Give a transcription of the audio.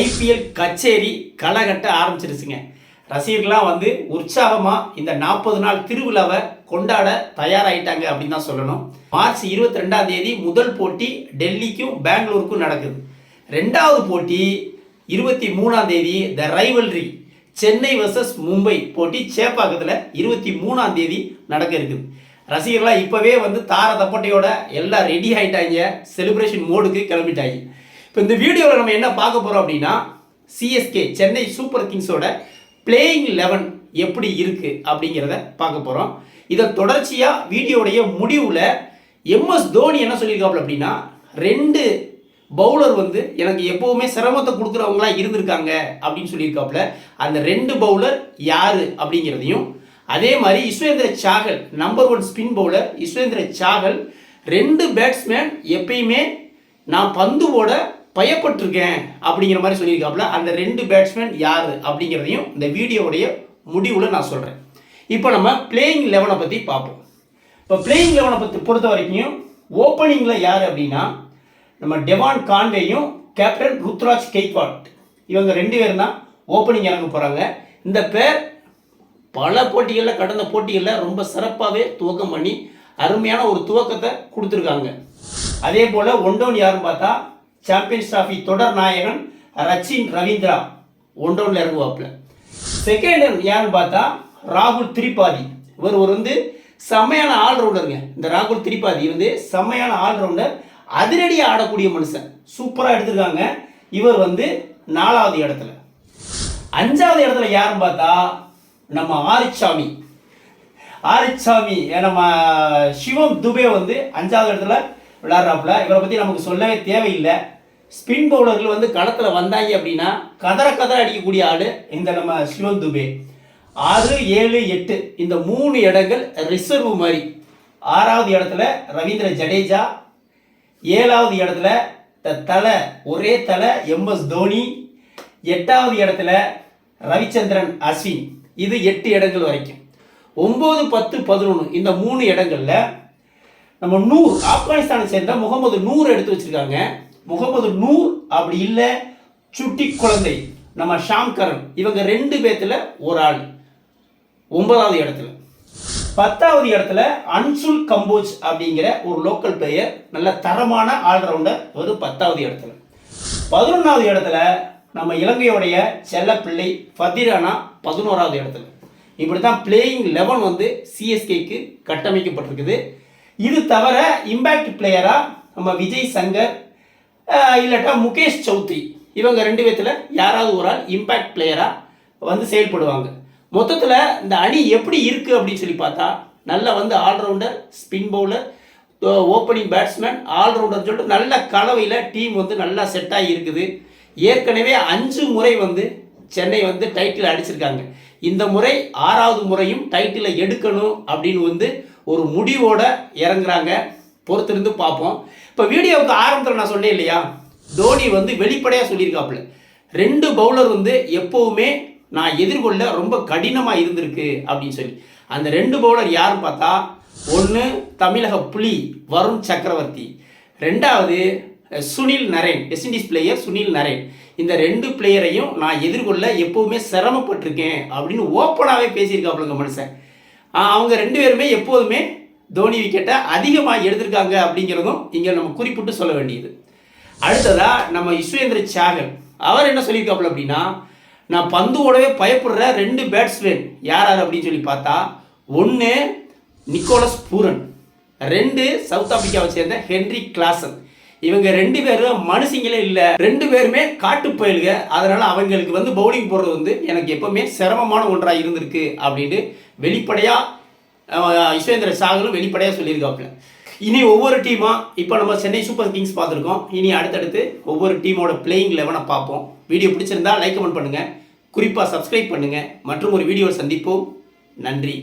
IPL கச்சேரி களைகட்ட ஆரம்பிச்சிருச்சுங்க. ரசிகர்கள்லாம் வந்து உற்சாகமாக இந்த நாற்பது நாள் திருவிழாவை கொண்டாட தயாராகிட்டாங்க அப்படின்னு தான் சொல்லணும். மார்ச் இருபத்தி ரெண்டாம் தேதி முதல் போட்டி டெல்லிக்கும் பெங்களூருக்கும் நடக்குது. ரெண்டாவது போட்டி இருபத்தி மூணாம் தேதி the rivalry Chennai versus Mumbai போட்டி சேப்பாக்கத்தில் இருபத்தி மூணாம் தேதி நடக்க இருக்குது ரசிகர்களாக இப்போவே வந்து தார தப்பட்டையோட எல்லாம் ரெடி ஆகிட்டாங்க செலிப்ரேஷன் மோடுக்கு கிளம்பிட்டாங்க. இப்போ இந்த வீடியோவில் நம்ம என்ன பார்க்க போகிறோம் அப்படின்னா சிஎஸ்கே சென்னை சூப்பர் கிங்ஸோட பிளேயிங் லெவன் எப்படி இருக்குது அப்படிங்கிறத பார்க்க போகிறோம் இதை தொடர்ச்சியாக வீடியோடைய முடிவில் எம்எஸ் தோனி என்ன சொல்லியிருக்காப்புல அப்படின்னா ரெண்டு பவுலர் வந்து எனக்கு எப்போவுமே சிரமத்தை கொடுக்குறவங்களா இருந்திருக்காங்க அப்படின்னு சொல்லியிருக்காப்புல. அந்த ரெண்டு பவுலர் யார் அப்படிங்கிறதையும் அதே மாதிரி Yuzvendra Chahal number one spin bowler Yuzvendra Chahal ரெண்டு பேட்ஸ்மேன் எப்பயுமே நான் பந்து போட பயப்பட்டிருக்கேன் அப்படிங்கிற மாதிரி சொல்லியிருக்காப்புல அந்த ரெண்டு பேட்ஸ்மேன் யார் அப்படிங்கிறதையும் இந்த வீடியோவுடைய முடிவில் நான் சொல்கிறேன் இப்போ நம்ம பிளேயிங் லெவனை பற்றி பார்ப்போம். இப்போ பிளேயிங் லெவனை பற்றி பொறுத்த வரைக்கும் ஓப்பனிங்கில் யார் அப்படின்னா நம்ம டெவான் கான்வேயும் கேப்டன் ருத்ராஜ் கெய்க்வாட் இவங்க ரெண்டு பேரும் தான் ஓப்பனிங் இறங்க போகிறாங்க இந்த பேர் பல போட்டிகளில் கடந்த போட்டிகளில் ரொம்ப சிறப்பாகவே துவக்கம் பண்ணி அருமையான ஒரு துவக்கத்தை கொடுத்துருக்காங்க. அதே போல் ஒன்டவுன் யாருன்னு பார்த்தா சாம்பியன்ஸ் டிராஃபி தொடர் நாயகன் ரச்சின் ரவீந்திரா. ஒன்டவுனில் இறங்குவாப்பில். செகண்ட் யாருன்னு பார்த்தா ராகுல் திரிபாதி. இவர் ஒரு வந்து செம்மையான ஆல்ரவுண்டருங்க இந்த ராகுல் திரிபாதி வந்து செம்மையான ஆல்ரவுண்டர் அதிரடியாக ஆடக்கூடிய மனுஷன். சூப்பராக எடுத்திருக்காங்க. இவர் வந்து நாலாவது இடத்துல. அஞ்சாவது இடத்துல யாருன்னு பார்த்தா நம்ம ஆரிச்சாமி. ஆரிச்சாமி நம்ம சிவம் துபே வந்து அஞ்சாவது இடத்துல விளாட்றாப்புல இவரை பற்றி நமக்கு சொல்லவே தேவையில்லை. ஸ்பின் பவுலர்கள் வந்து களத்தில் வந்தாங்க அப்படின்னா கதற கதற அடிக்கக்கூடிய ஆள் இந்த நம்ம சிவன் துபே ஆறு ஏழு எட்டு இந்த மூணு இடங்கள் ரிசர்வ் மாதிரி. ஆறாவது இடத்துல ரவீந்திர ஜடேஜா. ஏழாவது இடத்துல த தலை ஒரே தலை எம்எஸ் தோனி. எட்டாவது இடத்துல ரவிச்சந்திரன் அஸ்வின். இது எட்டு இடங்கள் வரைக்கும். ஒம்பது பத்து பதினொன்று இந்த மூணு இடங்களில் நம்ம நூறு ஆப்கானிஸ்தானை சேர்ந்த முகமது நூறு எடுத்து வச்சுருக்காங்க. முகமது நூர் அப்படி இல்லை சுட்டி குழந்தை நம்ம ஷாம்கரன் இவங்க ரெண்டு பேர்த்தில் ஒரு ஆள். ஒன்பதாவது இடத்துல. பத்தாவது இடத்துல அன்சுல் கம்போஜ் அப்படிங்கிற ஒரு லோக்கல் பிளேயர் நல்ல தரமான ஆல்ரவுண்டர் ஒரு பத்தாவது இடத்துல. பதினொன்றாவது இடத்துல நம்ம இலங்கையுடைய செல்லப்பிள்ளை ஃபதிரானா பதினோராவது இடத்துல. இப்படி தான் பிளேயிங் லெவன் வந்து சிஎஸ்கேக்கு கட்டமைக்கப்பட்டிருக்குது. இது தவிர இம்பேக்ட் பிளேயராக நம்ம விஜய் சங்கர் இல்லாட்டா முகேஷ் சௌத்ரி. இவங்க ரெண்டு பேர்த்தில் யாராவது ஒரு ஆள் இம்பேக்ட் பிளேயராக வந்து செயல்படுவாங்க. மொத்தத்தில் இந்த அணி எப்படி இருக்குது அப்படின்னு சொல்லி பார்த்தா நல்லா வந்து allrounder spin bowler opening batsman allrounder சொல்லிட்டு நல்ல கலவையில் டீம் வந்து நல்லா செட் ஆகி இருக்குது. ஏற்கனவே அஞ்சு முறை வந்து சென்னை வந்து டைட்டில் அடிச்சிருக்காங்க. இந்த முறை ஆறாவது முறையும் டைட்டிலை எடுக்கணும் அப்படின்னு வந்து ஒரு முடிவோட இறங்குறாங்க. பொறுத்திருந்து பார்ப்போம். இப்போ வீடியோவுக்கு ஆரம்பத்தில் நான் சொன்னேன் இல்லையா? தோனி வந்து வெளிப்படையாக சொல்லியிருக்காப்புல. ரெண்டு பவுலர் வந்து எப்போவுமே நான் எதிர்கொள்ள ரொம்ப கடினமாக இருந்திருக்கு அப்படின்னு சொல்லி. அந்த ரெண்டு பவுலர் யாருன்னு பார்த்தா ஒன்று தமிழக புலி வருண் சக்கரவர்த்தி. ரெண்டாவது Sunil Narine. West Indies player Sunil Narine. இந்த ரெண்டு பிளேயரையும் நான் எதிர்கொள்ள எப்போவுமே சிரமப்பட்டிருக்கேன் அப்படின்னு ஓப்பனாகவே பேசியிருக்காப்புலங்க மனுஷன். அவங்க ரெண்டு பேருமே எப்போதுமே தோனி விக்கெட்டை அதிகமாக எடுத்திருக்காங்க அப்படிங்கிறதும் இங்கே நம்ம குறிப்பிட்டு சொல்ல வேண்டியது. அடுத்ததாக நம்ம யுஸ்வேந்திர சாகல் அவர் என்ன சொல்லியிருக்காப்புல அப்படின்னா நான் பந்து ஓடவே பயப்படுற ரெண்டு பேட்ஸ்மேன் யார் யார் அப்படின்னு சொல்லி பார்த்தா ஒன்று நிக்கோலஸ் பூரன் ரெண்டு சவுத் ஆப்பிரிக்காவை சேர்ந்த ஹென்ரி கிளாசன் இவங்க ரெண்டு பேரும் மனுஷங்களே இல்லை. ரெண்டு பேருமே காட்டு பயலுக. அதனால் அவங்களுக்கு வந்து பவுலிங் போடுறது வந்து எனக்கு எப்போவுமே சிரமமான ஒன்றாக இருந்திருக்கு அப்படின்னு வெளிப்படையாக யுஸ்வேந்திர சாகலும் வெளிப்படையாக சொல்லியிருக்காப்புல. இனி ஒவ்வொரு டீமாக இப்போ நம்ம சென்னை சூப்பர் கிங்ஸ் பார்த்துருக்கோம். இனி அடுத்தடுத்து ஒவ்வொரு டீமோட பிளேயிங் லெவனை பார்ப்போம். வீடியோ பிடிச்சிருந்தா லைக் கமெண்ட் பண்ணுங்கள் குறிப்பாக சப்ஸ்கிரைப் பண்ணுங்கள் மற்றும் ஒரு வீடியோவை சந்திப்போம். நன்றி.